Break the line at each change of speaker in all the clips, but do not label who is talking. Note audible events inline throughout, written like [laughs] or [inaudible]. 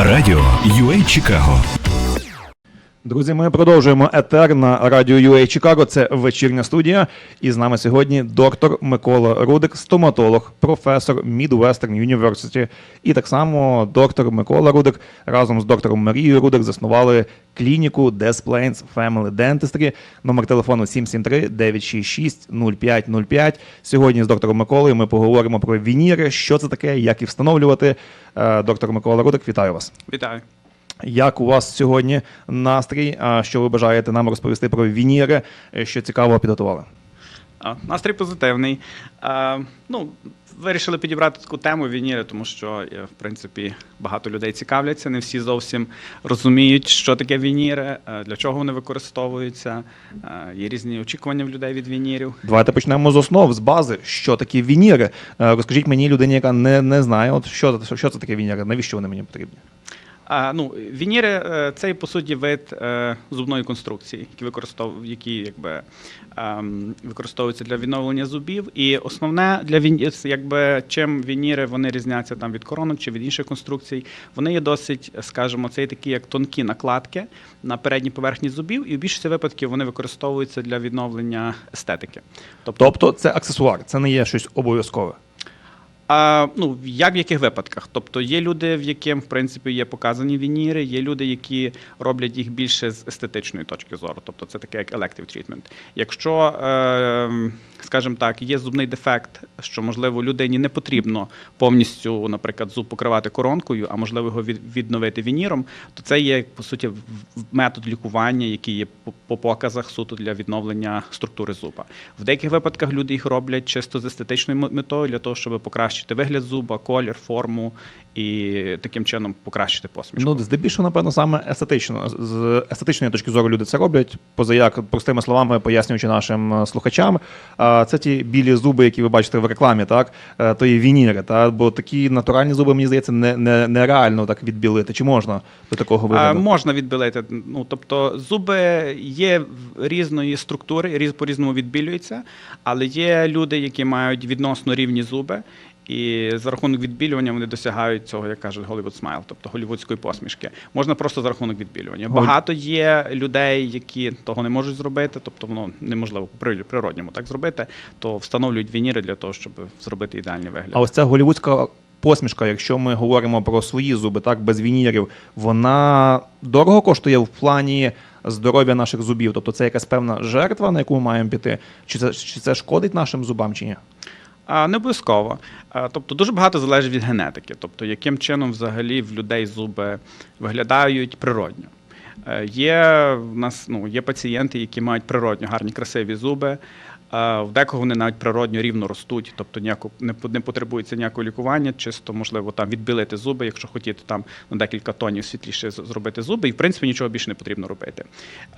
Радіо UA Чикаго
Друзі, ми продовжуємо етер на радіо UA Чикаго. Це вечірня студія. І з нами сьогодні доктор Микола Рудик, стоматолог, професор Midwestern University. І так само доктор Микола Рудик разом з доктором Марією Рудик заснували клініку Des Plains Family Dentistry. Номер телефону 773-966-0505. Сьогодні з доктором Миколою ми поговоримо про вініри, що це таке, як їх встановлювати. Е, Доктор Микола Рудик, вітаю вас.
Вітаю.
Як у вас сьогодні настрій? А Що ви бажаєте нам розповісти про вініри? Е, Що цікавого підготували?
А, Настрій позитивний. А, ну, вирішили підібрати таку тему вініри, тому що, е, в принципі, багато людей цікавляться, не всі зовсім розуміють, що таке вініри, е, для чого вони використовуються. Є різні очікування в людей від вінірів.
Давайте почнемо з основ, з бази. Що такі вініри? Розкажіть мені, людині, яка не, не знає, от що, що це таке вініри? Навіщо вони мені потрібні?
А, ну, вініри е, це по суті вид е, зубної конструкції, які використов... які якби ем, використовуються для відновлення зубів. І основне для він... якби чим вініри вони різняться там від коронок чи від інших конструкцій. Вони є досить, скажімо, це є такі як тонкі накладки на передній поверхні зубів, і в більшості випадків вони використовуються для відновлення естетики. Тобто,
Тобто це аксесуар, це не є щось обов'язкове.
А, ну, як в яких випадках? Тобто є люди, в яким в принципі є показані вініри, є люди, які роблять їх більше з естетичної точки зору. Тобто це таке як elective treatment. Якщо, е, скажімо так, є зубний дефект, що можливо людині не потрібно повністю, наприклад, зуб покривати коронкою, а можливо його відновити вініром, то це є по суті метод лікування, який є по показах суто для відновлення структури зуба. В деяких випадках люди їх роблять чисто з естетичною метою для того, щоб покращити вигляд зуба, колір, форму і таким чином покращити посмішку.
Ну, здебільшого, напевно, саме естетично. З естетичної точки зору люди це роблять. Позаяк, простими словами, пояснюючи нашим е, слухачам, це ті білі зуби, які ви бачите в рекламі, так? Е, То є вініри, так? Бо такі натуральні зуби, мені здається, не, не, нереально так відбілити. Чи можна до такого
А,
вигляду?
можна відбілити. Ну тобто зуби є в- різної структури, різ по різному відбілюються, але є люди, які мають відносно рівні зуби. І за рахунок відбілювання вони досягають цього, як кажуть, Hollywood smile, тобто голівудської посмішки. Можна просто за рахунок відбілювання. Багато є людей, які того не можуть зробити, тобто воно неможливо по при- природньому так зробити, то встановлюють вініри для того, щоб зробити ідеальний вигляд.
А ось ця голівудська посмішка, якщо ми говоримо про свої зуби, так, без вінірів, вона дорого коштує в плані здоров'я наших зубів. Тобто це якась певна жертва, на яку ми маємо піти. Чи це, чи це шкодить нашим зубам, чи ні?
Не обов'язково. Тобто дуже багато залежить від генетики, тобто яким чином взагалі в людей зуби виглядають природньо. Е, Є в нас ну, є пацієнти, які мають природньо гарні красиві зуби. В декого вони навіть природньо рівно ростуть, тобто ніяко не не потребується ніякого лікування, чисто можливо там відбілити зуби, якщо хотіти там на декілька тонів світліше зробити зуби, і в принципі нічого більше не потрібно робити.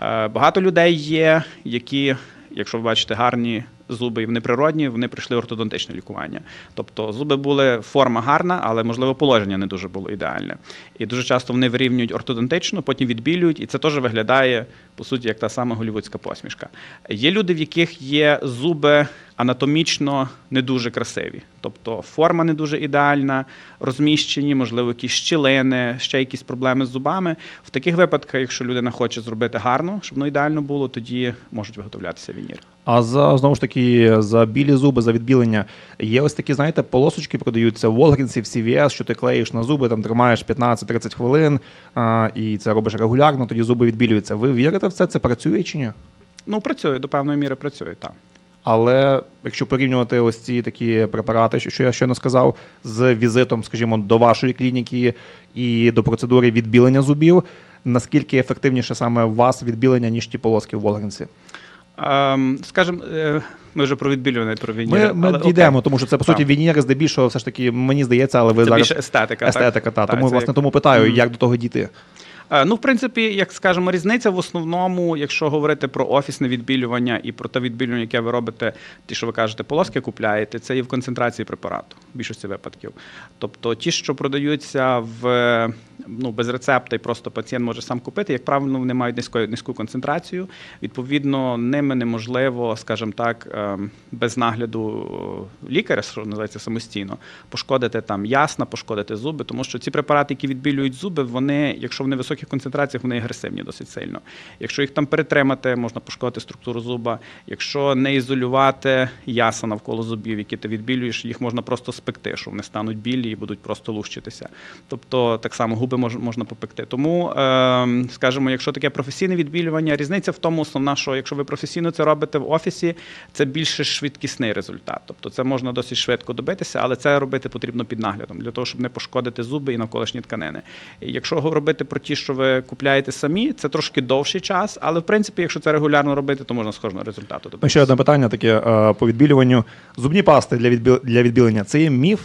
Е, Багато людей є, які, якщо ви бачите гарні зуби і вони природні, вони прийшли ортодонтичне лікування. Тобто зуби були форма гарна, але можливо положення не дуже було ідеальне. І дуже часто вони вирівнюють ортодонтично, потім відбілюють, і це теж виглядає по суті як та сама голівудська посмішка. Є люди, в яких є зуби анатомічно не дуже красиві, тобто форма не дуже ідеальна, розміщені, можливо, якісь щілини, ще якісь проблеми з зубами. В таких випадках, якщо людина хоче зробити гарно, щоб воно ідеально було, тоді можуть виготовлятися вініри.
А за знову ж таки за білі зуби, за відбілення є ось такі, знаєте, полосочки продаються в Walgreens, в CVS, що ти клеїш на зуби, там тримаєш 15-30 хвилин, а, і це робиш регулярно, тоді зуби відбілюються. Ви вірите в це? Це працює чи ні?
Ну, працює, до певної міри працює, так.
Але якщо порівнювати ось ці такі препарати, що я щойно сказав, з візитом, скажімо, до вашої клініки і до процедури відбілення зубів, наскільки ефективніше саме у вас відбілення, ніж ті полоски в Волгренсі?
Ем, скажімо, е, ми вже про відбілювання, про війні
Ми, ми
але
дійдемо,
окей.
тому що це по
Так.
суті вініри, здебільшого, все ж таки, мені здається, але ви
Це
зараз
більше естетика.
естетика. Та
Так,
тому
це
власне
як-
тому питаю, як до того дійти.
Е, Ну, в принципі, як скажемо, різниця в основному, якщо говорити про офісне відбілювання і про те відбілювання, яке ви робите, ті, що ви кажете, полоски купляєте, це є в концентрації препарату в більшості випадків. Тобто ті, що продаються в ну, без рецепта і просто пацієнт може сам купити. Як правило, вони мають низьку, низьку концентрацію. Відповідно, ними неможливо, скажімо так, ем, без нагляду е, лікаря, що називається самостійно, пошкодити там ясна, пошкодити зуби, тому що ці препарати, які відбілюють зуби, вони, якщо вони в високих концентраціях, вони агресивні досить сильно. Якщо їх там перетримати, можна пошкодити структуру зуба. Якщо не ізолювати яса навколо зубів, які ти відбілюєш, їх можна просто спекти, що вони стануть білі і будуть просто лущитися. Тобто так само губи можна попекти. Тому, е, скажімо, якщо таке професійне відбілювання, різниця в тому, основна, що якщо ви професійно це робите в офісі, це більше швидкісний результат. Тобто це можна досить швидко добитися, але це робити потрібно під наглядом для того, щоб не пошкодити зуби і навколишні тканини. Якщо говорити про ті, що ви купляєте самі, це трошки довший час, але в принципі, якщо це регулярно робити, то можна схожого результату добитися.
ще одне питання таке е, по відбілюванню. Зубні пасти для, відбіл... для відбілення це є міф?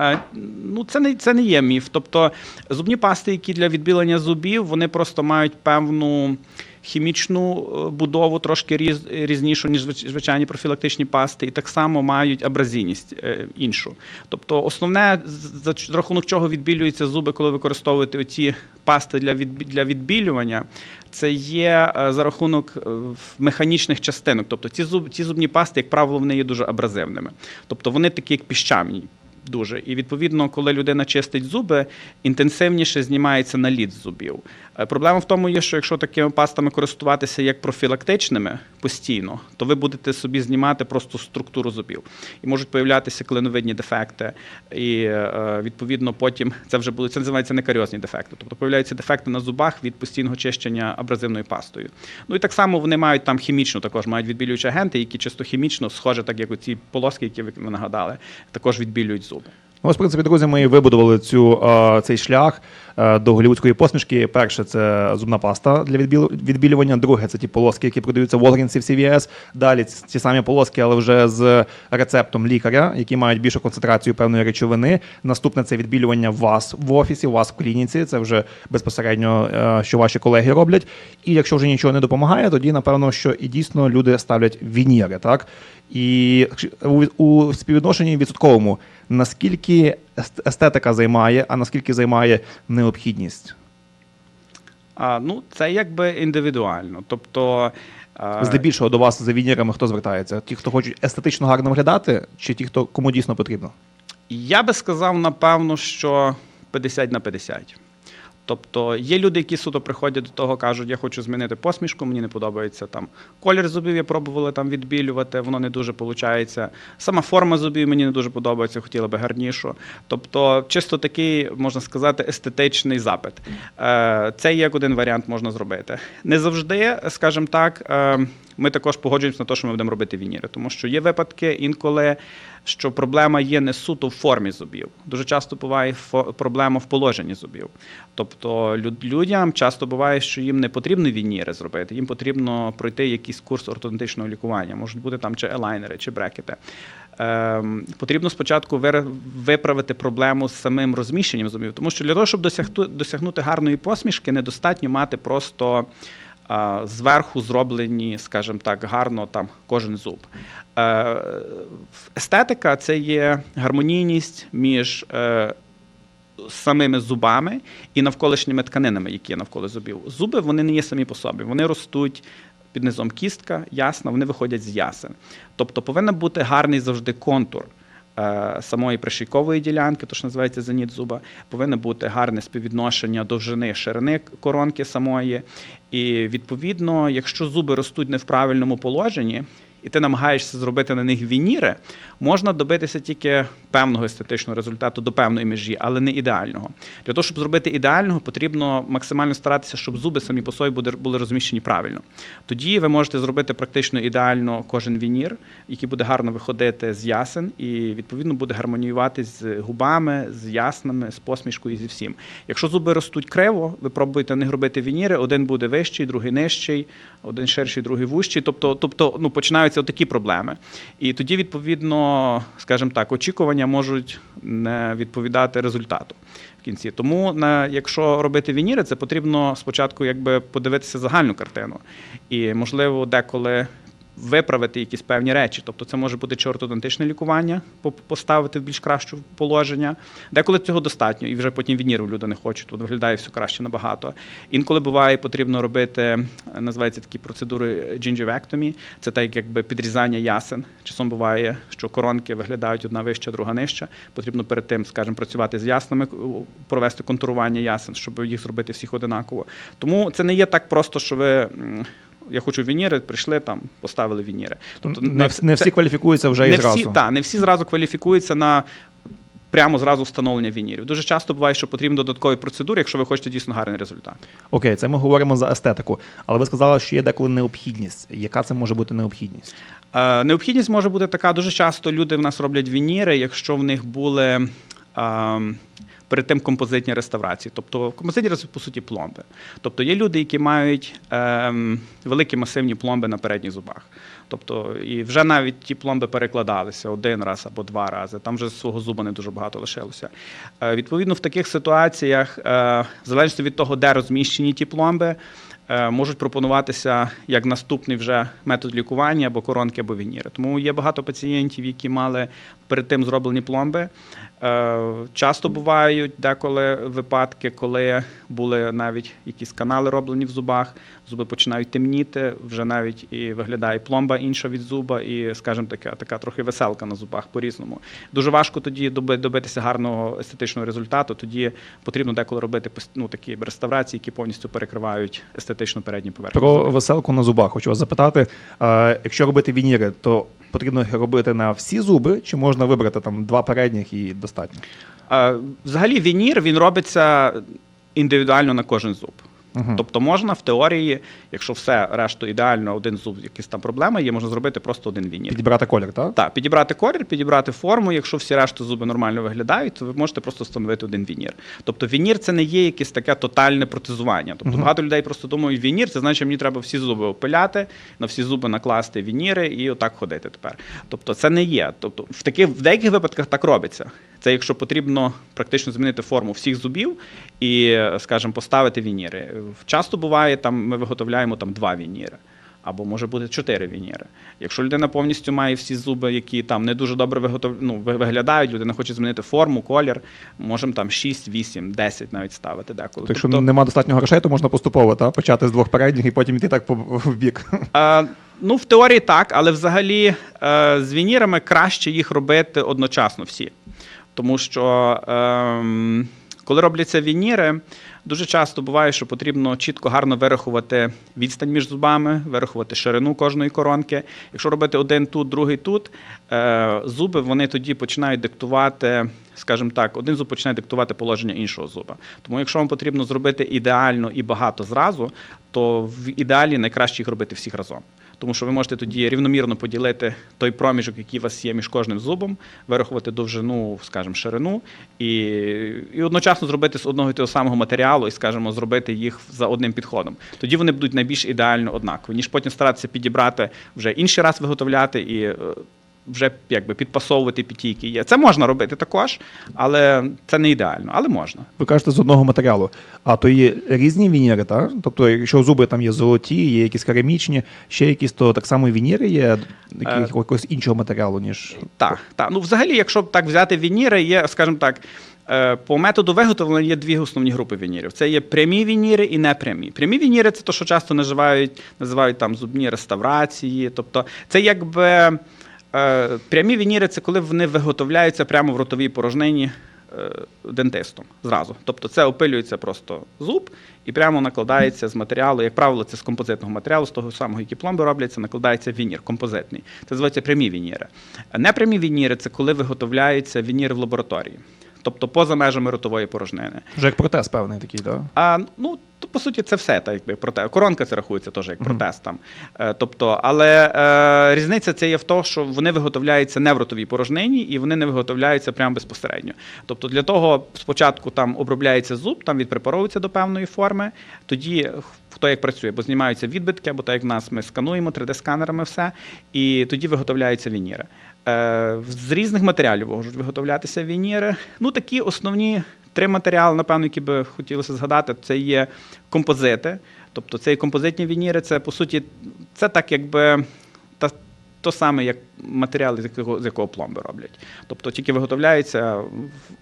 Е, Ну, це не, це не є міф. Тобто зубні пасти, які для відбілення зубів, вони просто мають певну хімічну е, будову, трошки різ, різнішу, ніж звич- звичайні профілактичні пасти, і так само мають абразійність е, іншу. Тобто, основне, за рахунок чого відбілюються зуби, коли використовуєте оці пасти для, для відбілювання, це є е, за рахунок механічних частинок. Тобто ці, зуб, ці зубні пасти, як правило, вони є дуже абразивними. Тобто вони такі, як піщані. Дуже. І відповідно, коли людина чистить зуби, інтенсивніше знімається наліт зубів. Е, Проблема в тому є, що якщо такими пастами користуватися як профілактичними постійно, то ви будете собі знімати просто структуру зубів. І можуть появлятися клиновидні дефекти. І е, відповідно потім це вже будуть це називається некаріозні дефекти. Тобто появляються дефекти на зубах від постійного чищення абразивною пастою. Ну і так само вони мають там хімічну, також мають відбілюючі агенти, які чисто хімічно, схоже, так як оці полоски, які ви нагадали, також відбілюють зуби.
Ну, ось, в принципі, друзі, ми вибудували цю, цей шлях до голівудської посмішки. Перше це зубна паста для відбілювання. Друге це ті полоски, які продаються в Walgreens і в CVS. Далі ці самі полоски, але вже з рецептом лікаря, які мають більшу концентрацію певної речовини. Наступне це відбілювання вас в офісі, вас в клініці. Це вже безпосередньо, що ваші колеги роблять. І якщо вже нічого не допомагає, тоді напевно, що і дійсно люди ставлять вініри, так? І у співвідношенні відсотковому, наскільки естетика займає, а наскільки займає необхідність?
А, ну, це якби індивідуально. Тобто,
Здебільшого до вас за вінірами хто звертається? Ті, хто хочуть естетично гарно виглядати, чи ті, хто кому дійсно потрібно?
я би сказав, напевно, що 50 на 50. Тобто є люди, які суто приходять до того, кажуть, я хочу змінити посмішку, мені не подобається там колір зубів, я пробували там відбілювати, воно не дуже виходить. Сама форма зубів мені не дуже подобається, хотіла би гарнішу. Тобто, чисто такий, можна сказати, естетичний запит. Е, Це як один варіант можна зробити. Не завжди, скажімо так, е, ми також погоджуємося на те, що ми будемо робити вініри, тому що є випадки інколи. Що проблема є не суто в формі зубів. Дуже часто буває проблема в положенні зубів. Тобто людям часто буває, що їм не потрібно вініри зробити, їм потрібно пройти якийсь курс ортодонтичного лікування. Можуть бути там чи елайнери, чи брекети. Ем, потрібно спочатку виправити проблему з самим розміщенням зубів, тому що для того, щоб досягти, досягнути гарної посмішки, недостатньо мати просто зверху зроблені, скажімо так, гарно там кожен зуб. Е, естетика це є гармонійність між е, самими зубами і навколишніми тканинами, які є навколо зубів. Зуби вони не є самі по собі, вони ростуть. Під низом кістка, ясна, вони виходять з ясен. Тобто повинен бути гарний завжди контур самої пришийкової ділянки, то що називається зеніт зуба, повинно бути гарне співвідношення довжини ширини коронки самої. І відповідно, якщо зуби ростуть не в правильному положенні, і ти намагаєшся зробити на них вініри, можна добитися тільки певного естетичного результату до певної межі, але не ідеального. Для того, щоб зробити ідеального, потрібно максимально старатися, щоб зуби самі по собі були розміщені правильно. Тоді ви можете зробити практично ідеально кожен вінір, який буде гарно виходити з ясен, і відповідно буде гармоніювати з губами, з яснами, з посмішкою і зі всім. Якщо зуби ростуть криво, ви пробуєте не робити вініри, один буде вищий, другий нижчий, один ширший, другий вущий. Тобто, тобто ну, починаються такі проблеми. І тоді, відповідно, скажімо так, очікування можуть не відповідати результату в кінці. Тому на, якщо робити вініри, це потрібно спочатку якби подивитися загальну картину. І, можливо, деколи виправити якісь певні речі. Тобто це може бути чи ортодонтичне лікування, поставити в більш краще положення. Деколи цього достатньо, і вже потім вініру люди не хочуть, тут виглядає все краще набагато. Інколи буває потрібно робити, е, називається такі процедури gingiviectomy, це так якби підрізання ясен. Часом буває, що коронки виглядають одна вища, друга нижча. Потрібно перед тим, скажімо, працювати з яснами, провести контурування ясен, щоб їх зробити всіх одинаково. Тому це не є так просто, що ви. Я хочу вініри, прийшли там, поставили вініри. Тобто
не,
вс-
не всі
це-
кваліфікуються вже
не
і зразу.
всі, та, не всі зразу кваліфікуються на прямо зразу встановлення вінірів. Дуже часто буває, що потрібні додаткові процедури, якщо ви хочете дійсно гарний результат.
Окей, це ми говоримо за естетику. Але ви сказали, що є деколи необхідність. Яка це може бути необхідність?
Е, Необхідність може бути така. Дуже часто люди в нас роблять вініри, якщо в них були. ем, Перед тим композитні реставрації, тобто композитні реставрації, по суті, пломби. Тобто є люди, які мають ем, великі масивні пломби на передніх зубах. Тобто, і вже навіть ті пломби перекладалися один раз або два рази. Там вже свого зуба не дуже багато лишилося. Е, відповідно, в таких ситуаціях, е, в від того, де розміщені ті пломби, е, можуть пропонуватися як наступний вже метод лікування або коронки, або вініри. Тому є багато пацієнтів, які мали перед тим зроблені пломби. Е, Часто бувають деколи випадки, коли були навіть якісь канали роблені в зубах, зуби починають темніти, вже навіть і виглядає пломба інша від зуба, і, скажімо, така, така трохи веселка на зубах по-різному. Дуже важко тоді добитися гарного естетичного результату. Тоді потрібно деколи робити ну, такі реставрації, які повністю перекривають естетично передню поверхню.
Про веселку на зубах хочу вас запитати. Е, якщо робити вініри, то потрібно робити на всі зуби, чи можна вибрати там два передніх і достатньо?
Взагалі вінір він робиться індивідуально на кожен зуб.
Мгм.
Тобто можна в теорії, якщо все решту ідеально, один зуб, якісь там проблеми є, можна зробити просто один вінір.
Підібрати колір, так?
Так, підібрати колір, підібрати форму. Якщо всі решту зуби нормально виглядають, то ви можете просто встановити один вінір. Тобто вінір це не є якесь таке тотальне протезування. Тобто
Мгм.
багато людей просто думають, вінір це значить, мені треба всі зуби опиляти, на всі зуби накласти вініри і отак ходити тепер. Тобто це не є. Тобто в таких в деяких випадках так робиться. Це якщо потрібно практично змінити форму всіх зубів і, скажімо, поставити вініри. Часто буває, там ми виготовляємо там два вініри. Або може бути чотири вініри. Якщо людина повністю має всі зуби, які там не дуже добре виготов... ну, виглядають, людина хоче змінити форму, колір, можемо там 6, 8, 10 навіть ставити деколи.
Якщо нема достатньо грошей, то можна поступово та? почати з двох передніх і потім йти так по в бік.
Е, ну, в теорії так, але взагалі е, з вінірами краще їх робити одночасно всі. Тому що ем, коли робляться вініри, дуже часто буває, що потрібно чітко гарно вирахувати відстань між зубами, вирахувати ширину кожної коронки. Якщо робити один тут, другий тут, е, зуби вони тоді починають диктувати, скажімо так, один зуб починає диктувати положення іншого зуба. Тому якщо вам потрібно зробити ідеально і багато зразу, то в ідеалі найкраще їх робити всіх разом. Тому що ви можете тоді рівномірно поділити той проміжок, який у вас є між кожним зубом, вирахувати довжину, скажімо, ширину, і, і одночасно зробити з одного і того самого матеріалу, і, скажімо, зробити їх за одним підходом. Тоді вони будуть найбільш ідеально однакові, ніж потім старатися підібрати вже інший раз виготовляти і е, вже якби підпасовувати під ті, які є. Це можна робити також, але це не ідеально, але можна.
Ви кажете з одного матеріалу. А то є різні вініри, так? Тобто, якщо зуби там є золоті, є якісь керамічні, ще якісь, то так само і вініри є
Е.
якогось іншого матеріалу, ніж.
Так, так. Ну, взагалі, якщо так взяти вініри, є, скажімо так, е, по методу виготовлення є дві основні групи вінірів. Це є прямі вініри і непрямі. Прямі вініри це те, що часто називають, називають там зубні реставрації. Тобто, це якби прямі вініри це коли вони виготовляються прямо в ротовій порожнині. е, Дентистом зразу. Тобто це опилюється просто зуб і прямо накладається з матеріалу. Як правило, це з композитного матеріалу, з того самого, які пломби робляться, накладається вінір композитний. Це називається прямі вініри. Непрямі вініри це коли виготовляються вініри в лабораторії, тобто поза межами ротової порожнини.
Вже як протез певний такий, так?
А ну то по суті це все так, якби проте. Коронка це рахується теж як протез там. Е, тобто, але е, різниця це є в тому, що вони виготовляються не в ротовій порожнині і вони не виготовляються прямо безпосередньо. Тобто, для того спочатку там обробляється зуб, там відпрепаровується до певної форми. Тоді хто як працює, бо знімаються відбитки, або так як в нас ми скануємо 3D-сканерами все, і тоді виготовляються вініри. Е, з різних матеріалів можуть виготовлятися вініри. Ну такі основні три матеріали, напевно, які би хотілося згадати, це є композити. Тобто це і композитні вініри, це по суті, це так якби. То саме, як матеріал, з якого, з якого пломби роблять. Тобто тільки виготовляється в-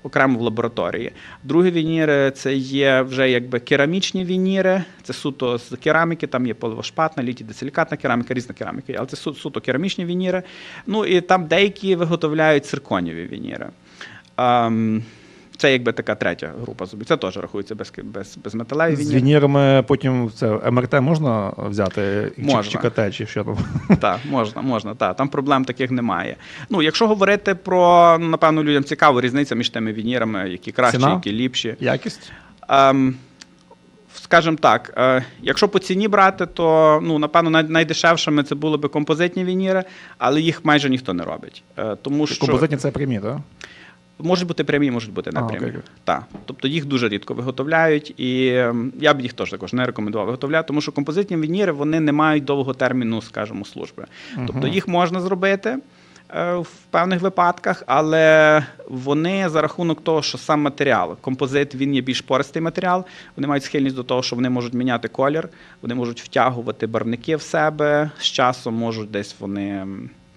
окремо в лабораторії. Другі вініри це є вже якби керамічні вініри, це суто з кераміки, там є поливошпатна, літідесилікатна кераміка, різна кераміка, але це су- суто керамічні вініри. Ну і там деякі виготовляють цирконіві вініри. Це якби така третя група зубів. Це теж рахується без, без, безметалеві
З вінірами потім це МРТ можна взяти
Можна.
чи КТ, чи що там.
Так, можна, можна, так. Там проблем таких немає. Ну, якщо говорити про, напевно, людям цікаво різниця між тими вінірами, які кращі,
Ціна?
які ліпші.
Якість?
Ем, скажімо так, е, якщо по ціні брати, то ну, напевно най- найдешевшими це були б композитні вініри, але їх майже ніхто не робить. Е, тому що
Композитні це прямі, так?
Можуть бути прямі, можуть бути
А,
не
окей.
Так. Тобто їх дуже рідко виготовляють, і ем, я б їх теж також не рекомендував виготовляти, тому що композитні вініри вони не мають довгого терміну, скажімо, служби. Тобто їх можна зробити. е, В певних випадках, але вони за рахунок того, що сам матеріал, композит, він є більш пористий матеріал. Вони мають схильність до того, що вони можуть міняти колір, вони можуть втягувати барвники в себе з часом, можуть десь вони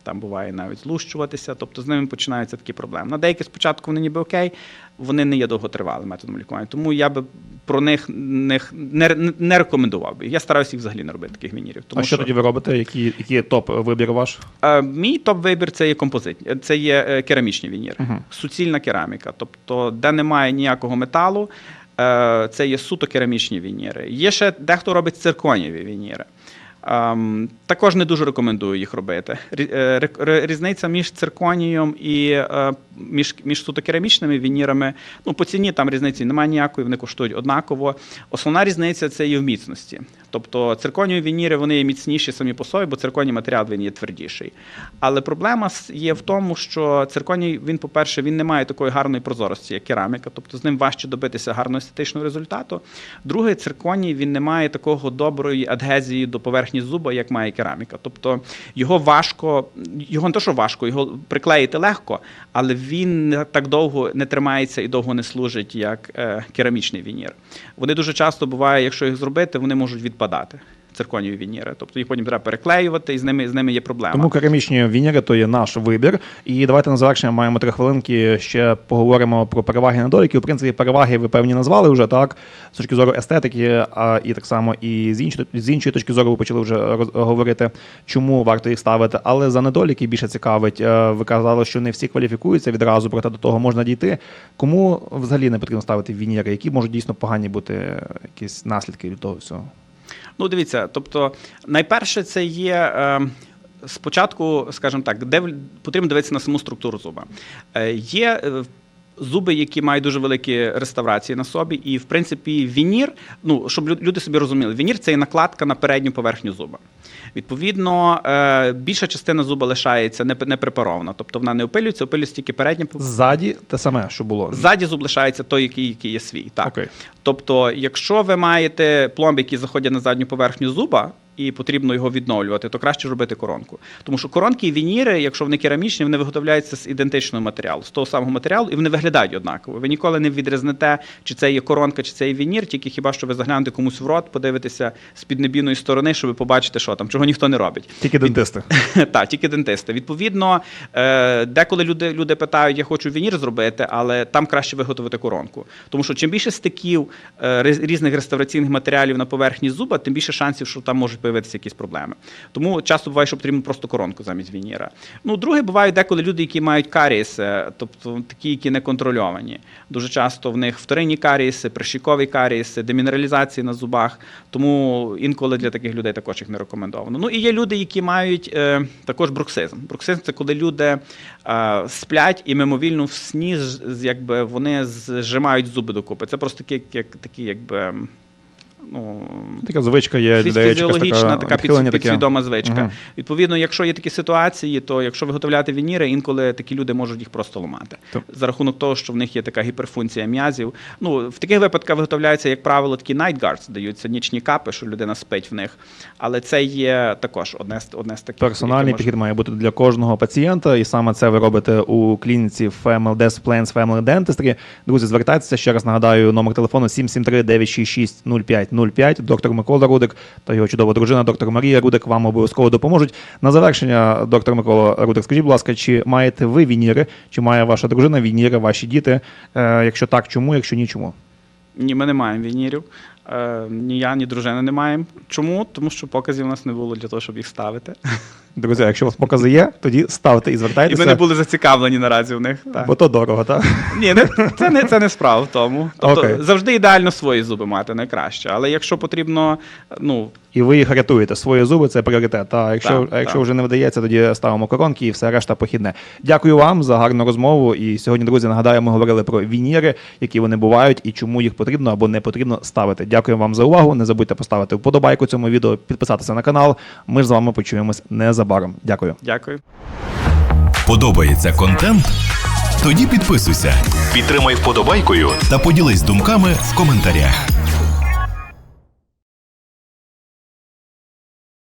там буває навіть злущуватися. Тобто з ними починаються такі проблеми. На деякі спочатку вони ніби окей, вони не є довготривалим методом лікування. Тому я би про них не, не, не рекомендував би. Я стараюся їх взагалі не робити таких вінірів. Тому
а що тоді ви робите? Які, який топ вибір ваш?
Е, Мій топ-вибір це є композит, це є е, керамічні вініри,
Мгм.
суцільна кераміка. Тобто, де немає ніякого металу, е, це є суто керамічні вініри. Є ще дехто робить цирконіві вініри. Ем, також не дуже рекомендую їх робити. Е, Різниця між цирконієм і е, між, між суто вінірами. Ну, по ціні там різниці немає ніякої, вони коштують однаково. Основна різниця це є в міцності. Тобто цирконієві вініри вони є міцніші самі по собі, бо цирконій матеріал він є твердіший. Але проблема є в тому, що цирконій, він, по-перше, він не має такої гарної прозорості, як кераміка, тобто з ним важче добитися гарного естетичного результату. Друге, цирконій він не має такого доброї адгезії до поверхні зуба, як має кераміка. Тобто його важко, його не то, що важко, його приклеїти легко, але він не так довго не тримається і довго не служить, як е, керамічний вінір. Вони дуже часто буває, якщо їх зробити, вони можуть відпадати. Цирконіві вініри. Тобто їх потім треба переклеювати, і з ними, з ними є проблема.
Тому керамічні вініри то є наш вибір. І давайте на завершення маємо три хвилинки. Ще поговоримо про переваги недоліки. В принципі, переваги ви певні назвали вже так з точки зору естетики, а і так само і з іншої з іншої точки зору ви почали вже роз- говорити, чому варто їх ставити. Але за недоліки більше цікавить. Е, Ви казали, що не всі кваліфікуються відразу, проте до того можна дійти. Кому взагалі не потрібно ставити вініри, які можуть дійсно погані бути якісь наслідки від того всього?
Ну, дивіться, тобто, найперше, це є. Е, Спочатку, скажімо так, де потрібно дивитися на саму структуру зуба. Е, Є е, зуби, які мають дуже великі реставрації на собі, і в принципі вінір, ну щоб лю- люди собі розуміли, вінір це є накладка на передню поверхню зуба. Відповідно, е, більша частина зуба лишається не, препарована, тобто вона не опилюється, опилюється тільки передня
Ззаді те саме, що було.
Ззаді зуб лишається той, який, який є свій. Так.
Окей.
Тобто, якщо ви маєте пломби, які заходять на задню поверхню зуба, і потрібно його відновлювати, то краще робити коронку. Тому що коронки і вініри, якщо вони керамічні, вони виготовляються з ідентичного матеріалу, з того самого матеріалу, і вони виглядають однаково. Ви ніколи не відрізнете, чи це є коронка, чи це є вінір, тільки хіба що ви заглянете комусь в рот, подивитеся з піднебійної сторони, щоб ви побачите, що там, чого ніхто не робить.
Тільки дентисти. [laughs]
Так, тільки дентисти. Відповідно, е, деколи люди, люди питають, я хочу вінір зробити, але там краще виготовити коронку. Тому що чим більше стиків е, різних реставраційних матеріалів на поверхні зуба, тим більше шансів, що там можуть появитися якісь проблеми. Тому часто буває, що потрібно просто коронку замість вініра. Ну, друге, бувають деколи люди, які мають карієси, тобто такі, які не контрольовані. Дуже часто в них вторинні карієси, прищікові карієси, демінералізації на зубах. Тому інколи для таких людей також їх не рекомендовано. Ну і є люди, які мають е, також бруксизм. Бруксизм це коли люди е, сплять і мимовільно в сні якби вони зжимають зуби докупи. Це просто такі, як, такі якби. Ну,
Така звичка є людей.
фізіологічна така
відхилення
підс- підсвідома звичка.
Мгм.
Відповідно, якщо є такі ситуації, то якщо виготовляти вініри, інколи такі люди можуть їх просто ламати.
То-
За рахунок того, що в них є така гіперфункція м'язів. Ну, в таких випадках виготовляються, як правило, такі night guards, даються нічні капи, що людина спить в них. Але це є також одне з одне з таких.
Персональний
яке може-
підхід має бути для кожного пацієнта, і саме це ви робите у клініці Family Desk Plans Family Dentistry. Друзі, звертайтеся ще раз нагадаю номер телефону 773 966 05 05. Доктор Микола Рудик та його чудова дружина, доктор Марія Рудик, вам обов'язково допоможуть. На завершення, доктор Микола Рудик, скажіть, будь ласка, чи маєте ви вініри, чи має ваша дружина вініри, ваші діти? Е, якщо так, чому? Якщо ні, чому?
Ні, ми не маємо вінірів. Е, ні я, ні дружина не маємо. Чому? Тому що показів у нас не було для того, щоб їх ставити.
Друзі, якщо у вас покази є, тоді ставте і
І
звертайтеся.
ми не були зацікавлені наразі в них. Так.
Бо то дорого, так?
Ні, не, це, не, це не справа в тому. Тобто
Окей.
завжди ідеально свої зуби мати найкраще. Але якщо потрібно, ну,
І ви їх рятуєте. Свої зуби це пріоритет. А якщо,
Так,
а якщо
так.
вже не вдається, тоді ставимо коронки і все решта похідне. Дякую вам за гарну розмову. І сьогодні, друзі, нагадаю, ми говорили про вініри, які вони бувають, і чому їх потрібно або не потрібно ставити. Дякую вам за увагу. Не забудьте поставити вподобайку цьому відео, підписатися на канал. Ми ж з вами почуємось незабаром. Дякую.
дякую.
Подобається контент? Тоді підписуйся, підтримай вподобайкою та поділись думками в коментарях.